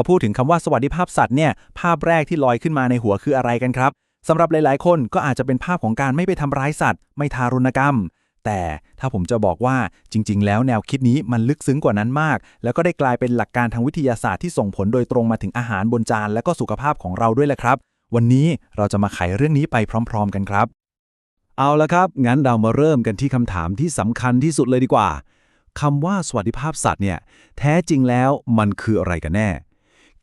พอพูดถึงคำว่าสวัสดิภาพสัตว์เนี่ยภาพแรกที่ลอยขึ้นมาในหัวคืออะไรกันครับสำหรับหลายๆ คนก็อาจจะเป็นภาพของการไม่ไปทำร้ายสัตว์ ไม่ทารุณกรรม แต่ถ้าผมจะบอกว่าจริง ๆ แล้วแนวคิดนี้มันลึกซึ้งกว่านั้นมาก แล้วก็ได้กลายเป็นหลักการทางวิทยาศาสตร์ที่ส่งผลโดยตรงมาถึงอาหารบนจานและก็สุขภาพของเราด้วยแหละครับ วันนี้เราจะมาไขเรื่องนี้ไปพร้อม ๆ กันครับ เอาละครับ งั้นเรามาเริ่มกันที่คำถามที่สำคัญที่สุดเลยดีกว่าคำว่าสวัสดิภาพสัตว์เนี่ยแท้จริงแล้วมันคืออะไรกันแน่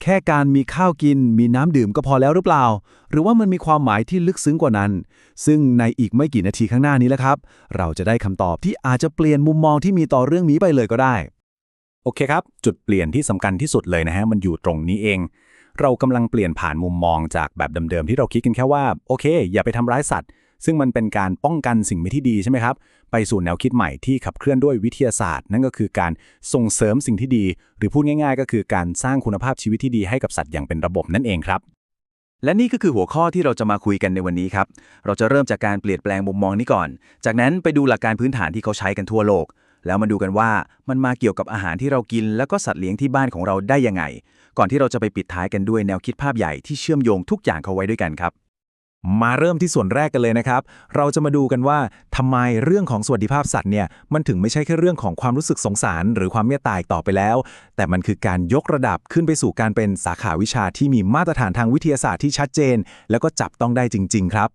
แค่การมีข้าวกิน มีน้ำดื่มก็พอแล้วหรือเปล่า หรือว่ามันมีความหมายที่ลึกซึ้งกว่านั้น ซึ่งในอีกไม่กี่นาทีข้างหน้านี้แหละครับ เราจะได้คำตอบที่อาจจะเปลี่ยนมุมมองที่มีต่อเรื่องนี้ไปเลยก็ได้ โอเคครับ จุดเปลี่ยนที่สำคัญที่สุดเลยนะฮะ มันอยู่ตรงนี้เอง เรากำลังเปลี่ยนผ่านมุมมองจากแบบเดิมๆที่เราคิดกันแค่ว่า โอเค อย่าไปทำร้ายสัตว์ ซึ่งมันเป็นการป้องกันสิ่งไม่ที่ดีใช่ไหมครับ ไปสู่แนวคิดใหม่ที่ขับเคลื่อนด้วยวิทยาศาสตร์ นั่นก็คือการส่งเสริมสิ่งที่ดี หรือพูดง่ายๆ ก็คือการสร้างคุณภาพชีวิตที่ดีให้กับสัตว์อย่างเป็นระบบนั่นเองครับ และนี่ก็คือหัวข้อที่เราจะมาคุยกันในวันนี้ครับ เราจะเริ่มจากการเปลี่ยนแปลงมุมมองนี้ก่อน จากนั้นไปดูหลักการพื้นฐานที่เขาใช้กันทั่วโลก แล้วมาดูกันว่ามันมาเกี่ยวกับอาหารที่เรากิน แล้วก็สัตว์เลี้ยงที่บ้านของเราได้ยังไง ก่อนที่เราจะไปปิดท้ายกันด้วยแนวคิดภาพใหญ่ที่เชื่อมโยงทุกอย่างเข้าไว้ด้วยกันครับ มาเริ่มที่ส่วนแรกกันเลยนะครับ เราจะมาดูกันว่าทำไมเรื่องของสวัสดิภาพสัตว์เนี่ยมันถึงไม่ใช่แค่เรื่องของความรู้สึกสงสาร หรือความเมตตาอีกต่อไปแล้ว แต่มันคือการยกระดับขึ้นไปสู่การเป็นสาขาวิชาที่มีมาตรฐานทางวิทยาศาสตร์ที่ชัดเจน แล้วก็จับต้องได้จริง ๆ ครับ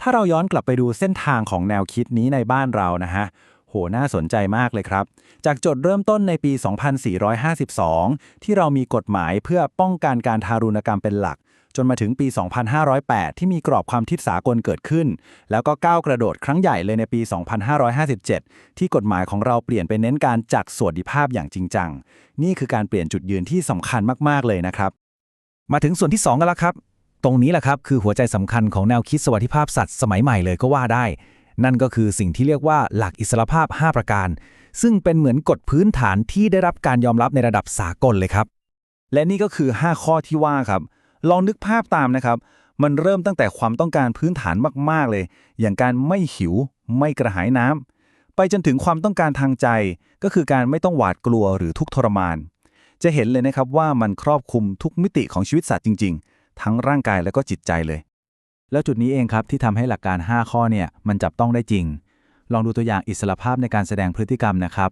ถ้าเราย้อนกลับไปดูเส้นทางของแนวคิดนี้ในบ้านเรานะฮะ โห น่าสนใจมากเลยครับ จากจุดเริ่มต้นในปี 2452 ที่เรามีกฎหมายเพื่อป้องกันการทารุณกรรมเป็นหลัก จนมาถึงปี 2508 ที่มีกรอบความคิดสากลเกิดขึ้น แล้วก็ก้าวกระโดดครั้งใหญ่เลยในปี 2557 ที่กฎหมายของเราเปลี่ยนไปเน้นการจัดสวัสดิภาพอย่างจริงจัง นี่คือการเปลี่ยนจุดยืนที่สำคัญมากๆเลยนะครับ มาถึงส่วนที่ 2 กันแล้วครับ ตรงนี้แหละครับคือหัวใจสำคัญของแนวคิดสวัสดิภาพสัตว์สมัยใหม่เลยก็ว่าได้ นั่นก็คือสิ่งที่เรียกว่าหลักอิสรภาพ 5 ประการ ซึ่งเป็นเหมือนกฎพื้นฐานที่ได้รับการยอมรับในระดับสากลเลยครับ และนี่ก็คือ 5 ข้อที่ว่าครับ ลองนึกภาพตามนะครับ มันเริ่มตั้งแต่ความต้องการพื้นฐานมากๆเลย อย่างการไม่หิว ไม่กระหายน้ำไปจนถึงความต้องการทางใจ ก็คือการไม่ต้องหวาดกลัวหรือทุกข์ทรมาน จะเห็นเลยนะครับว่ามันครอบคลุมทุกมิติของชีวิตสัตว์จริง ๆ ทั้งร่างกายและก็จิตใจเลย แล้วจุดนี้เองครับที่ทำให้หลักการ 5 ข้อเนี่ยมันจับต้องได้จริง ลองดูตัวอย่างอิสรภาพในการแสดงพฤติกรรมนะครับ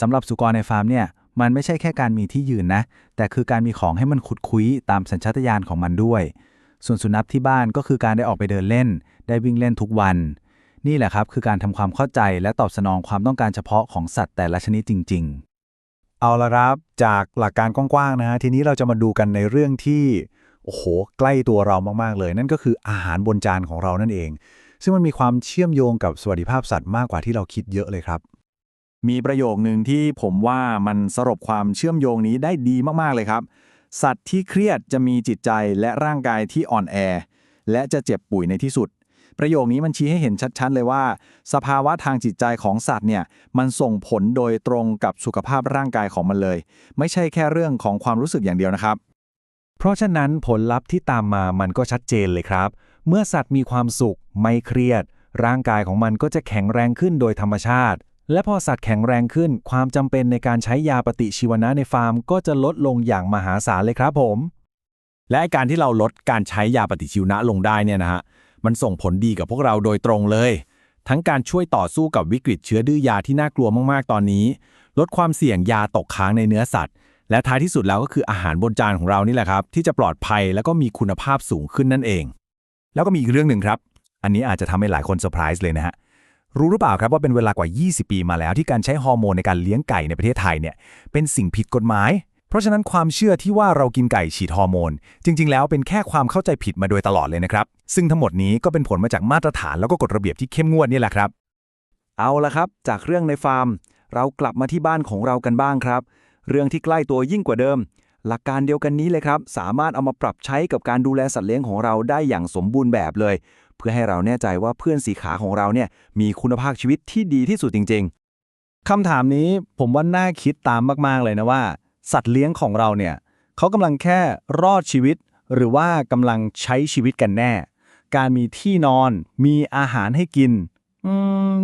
สำหรับสุกรในฟาร์มเนี่ยมันไม่ใช่แค่การมีที่ยืนนะ แต่คือการมีของให้มันขุดคุยตามสัญชาตญาณของมันด้วย ส่วนสุนัขที่บ้านก็คือการได้ออกไปเดินเล่น ได้วิ่งเล่นทุกวัน นี่แหละครับคือการทำความเข้าใจและตอบสนองความต้องการเฉพาะของสัตว์แต่ละชนิดจริง ๆ เอาละครับ จากหลักการกว้างๆนะฮะทีนี้เราจะมาดูกันในเรื่องที่ โอ้โห ใกล้ตัวเรามากๆเลย นั่นก็คืออาหารบนจานของเรานั่นเอง ซึ่งมันมีความเชื่อมโยงกับสวัสดิภาพสัตว์มากกว่าที่เราคิดเยอะเลยครับ มีประโยคหนึ่งที่ผมว่ามันสรุปความเชื่อมโยงนี้ได้ดีมากๆเลยครับ สัตว์ที่เครียดจะมีจิตใจและร่างกายที่อ่อนแอ และจะเจ็บป่วยในที่สุดประโยคนี้มันชี้ให้เห็นชัดๆเลยว่า สภาวะทางจิตใจของสัตว์เนี่ยมันส่งผลโดยตรงกับสุขภาพร่างกายของมันเลย ไม่ใช่แค่เรื่องของความรู้สึกอย่างเดียวนะครับ เพราะฉะนั้นผลลัพธ์ที่ตามมามันก็ชัดเจนเลยครับ เมื่อสัตว์มีความสุขไม่เครียด ร่างกายของมันก็จะแข็งแรงขึ้นโดยธรรมชาติ และพอสัตว์แข็งแรงขึ้น ความจำเป็นในการใช้ยาปฏิชีวนะในฟาร์ม ก็จะลดลงอย่างมหาศาลเลยครับผม และการที่เราลดการใช้ยาปฏิชีวนะลงได้เนี่ยนะฮะมันส่งผลดีกับพวกเราโดยตรงเลย ทั้งการช่วยต่อสู้กับวิกฤตเชื้อดื้อยาที่น่ากลัวมากๆ ตอนนี้ ลดความเสี่ยงยาตกค้างในเนื้อสัตว์ และท้ายที่สุดแล้วก็คืออาหารบนจานของเรานี่แหละครับ ที่จะปลอดภัยแล้วก็มีคุณภาพสูงขึ้นนั่นเอง แล้วก็มีอีกเรื่องหนึ่งครับ อันนี้อาจจะทำให้หลายคนเซอร์ไพรส์เลยนะฮะรู้หรือเปล่าครับว่าเป็นเวลากว่า 20 ปีมาแล้วที่การใช้ฮอร์โมนในการเลี้ยงไก่ในประเทศไทยเนี่ยเป็นสิ่งผิดกฎหมาย เพราะฉะนั้นความเชื่อที่ว่าเรากินไก่ฉีดฮอร์โมน จริง ๆ แล้วเป็นแค่ความเข้าใจผิดมาโดยตลอดเลยนะครับ ซึ่งทั้งหมดนี้ก็เป็นผลมาจากมาตรฐานแล้วก็กฎระเบียบที่เข้มงวดนี่แหละครับ เอาละครับ จากเรื่องในฟาร์ม เรากลับมาที่บ้านของเรากันบ้างครับ เรื่องที่ใกล้ตัวยิ่งกว่าเดิม หลักการเดียวกันนี้เลยครับ สามารถเอามาปรับใช้กับการดูแลสัตว์เลี้ยงของเราได้อย่างสมบูรณ์แบบเลย เพื่อให้เราแน่ใจว่าเพื่อนสีขาของเราเนี่ยมีคุณภาพชีวิตที่ดีที่สุดจริง ๆคำถามนี้ผมว่าน่าคิดตามมากๆเลยนะว่า สัตว์เลี้ยงของเราเนี่ยเขากำลังแค่รอดชีวิต หรือว่ากำลังใช้ชีวิตกันแน่ การมีที่นอน มีอาหารให้กิน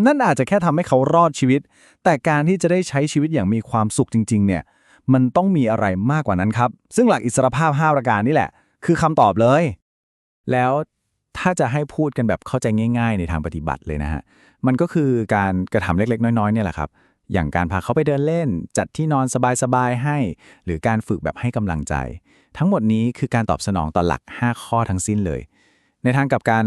นั่นอาจจะแค่ทำให้เขารอดชีวิต แต่การที่จะได้ใช้ชีวิตอย่างมีความสุขจริง ๆ เนี่ย มันต้องมีอะไรมากกว่านั้นครับ ซึ่งหลักอิสรภาพ 5 ประการนี่แหละ คือคำตอบเลย แล้วถ้าจะให้พูดกันแบบเข้าใจง่าย ๆ ในทางปฏิบัติเลยนะฮะ มันก็คือการกระทำเล็ก ๆ น้อยๆเนี่ยแหละครับ อย่างการพาเขาไปเดินเล่น จัดที่นอนสบายๆให้ หรือการฝึกแบบให้กำลังใจ ทั้งหมดนี้คือการตอบสนองต่อหลัก 5 ข้อทั้งสิ้นเลย ในทางกลับการ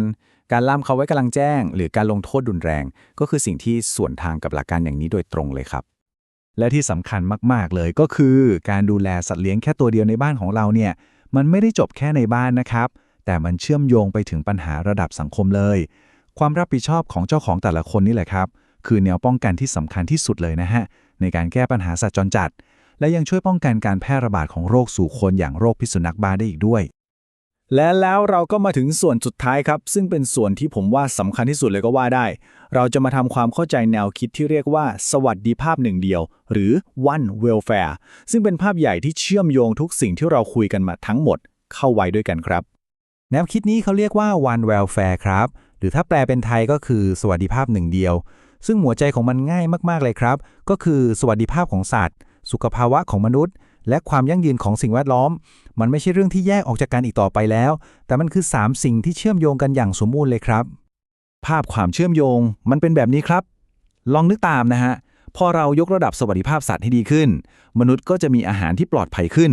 การล่ามเขาไว้กำลังแจ้ง หรือการลงโทษดุนแรง ก็คือสิ่งที่ส่วนทางกับหลักการอย่างนี้โดยตรงเลยครับ และที่สำคัญมาก ๆ เลยก็คือ การดูแลสัตว์เลี้ยงแค่ตัวเดียวในบ้านของเราเนี่ย มันไม่ได้จบแค่ในบ้านนะครับ แต่มันเชื่อมโยงไปถึงปัญหาระดับสังคมเลย ความรับผิดชอบของเจ้าของแต่ละคนนี่แหละครับ คือแนวป้องกันที่สำคัญที่สุดเลยนะฮะในการแก้ปัญหาสัตว์จรจัด และยังช่วยป้องกันการแพร่ระบาดของโรคสู่คนอย่างโรคพิษสุนัขบ้าได้อีกด้วย และแล้วเราก็มาถึงส่วนสุดท้ายครับ ซึ่งเป็นส่วนที่ผมว่าสำคัญที่สุดเลยก็ว่าได้ เราจะมาทำความเข้าใจแนวคิดที่เรียกว่า สวัสดิภาพหนึ่งเดียว หรือ one welfare ซึ่งเป็นภาพใหญ่ที่เชื่อมโยงทุกสิ่งที่เราคุยกันมาทั้งหมด เข้าไว้ด้วยกันครับ แนวคิดนี้เขาเรียกว่า one welfare ครับ หรือถ้าแปลเป็นไทยก็คือสวัสดิภาพหนึ่งเดียว ซึ่งหัวใจของมันง่ายมากๆเลยครับ ก็คือสวัสดิภาพของสัตว์ สุขภาวะของมนุษย์ และความยั่งยืนของสิ่งแวดล้อม มันไม่ใช่เรื่องที่แยกออกจากกันอีกต่อไปแล้ว แต่มันคือ 3 สิ่งที่เชื่อมโยงกันอย่างสมบูรณ์เลยครับ ภาพความเชื่อมโยงมันเป็นแบบนี้ครับ ลองนึกตามนะฮะพอเรายกระดับสวัสดิภาพสัตว์ให้ดีขึ้น มนุษย์ก็จะมีอาหารที่ปลอดภัยขึ้น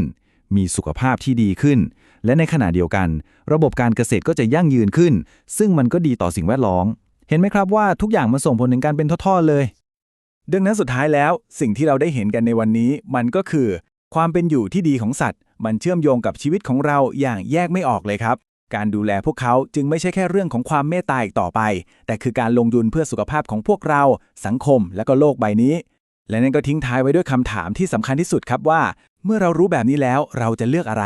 มีสุขภาพที่ดีขึ้น และในขณะเดียวกัน ระบบการเกษตรก็จะยั่งยืนขึ้น ซึ่งมันก็ดีต่อสิ่งแวดล้อม เห็นไหมครับว่าทุกอย่างมันส่งผลถึงการเป็นท่อๆเลย ดังนั้นสุดท้ายแล้ว สิ่งที่เราได้เห็นกันในวันนี้ มันก็คือ ความเป็นอยู่ที่ดีของสัตว์ มันเชื่อมโยงกับชีวิตของเราอย่างแยกไม่ออกเลยครับ การดูแลพวกเขาจึงไม่ใช่แค่เรื่องของความเมตตาอีกต่อไป แต่คือการลงทุนเพื่อสุขภาพของพวกเรา สังคม และก็โลกใบนี้ และนั่นก็ทิ้งท้ายไว้ด้วยคำถามที่สำคัญที่สุดครับว่า เมื่อเรารู้แบบนี้แล้วเราจะเลือกอะไร